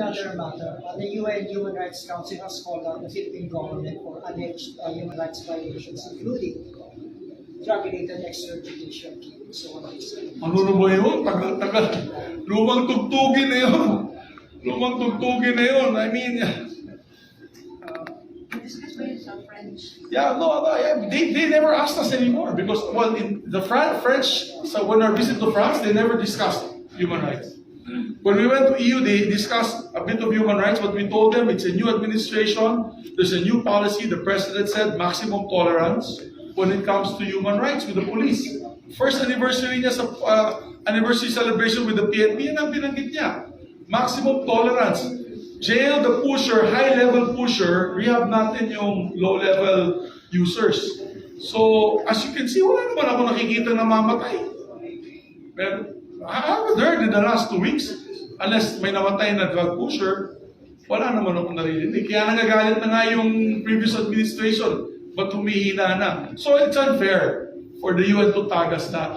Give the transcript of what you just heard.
another matter, uh, the UN Human Rights Council has called out the Philippine government for alleged uh, human rights violations, including drug-related extrajudicial killings. So what is it? Ano na ba yun? Tagal, tagal. Lumang tugtugin na yun. Lumang tugtugin na yun. I mean, yeah, no, no yeah, they, they never asked us anymore because, well, in the Fran- French, so when our visit to France, they never discussed human rights. When we went to EU, they discussed a bit of human rights, but we told them it's a new administration, there's a new policy. The president said maximum tolerance when it comes to human rights with the police. First anniversary niya sa uh, anniversary celebration with the PNP, yan ang binanggit niya. Maximum tolerance. Jail the pusher, high-level pusher, rehab natin yung low-level users. So, as you can see, wala naman ako nakikita na mamatay. Pero, I haven't heard in the last two weeks, unless may namatay na drug pusher, wala naman ako naririnig. Kaya nagagalit na nga yung previous administration, ba't humihina na? So it's unfair for the UN to tag us that.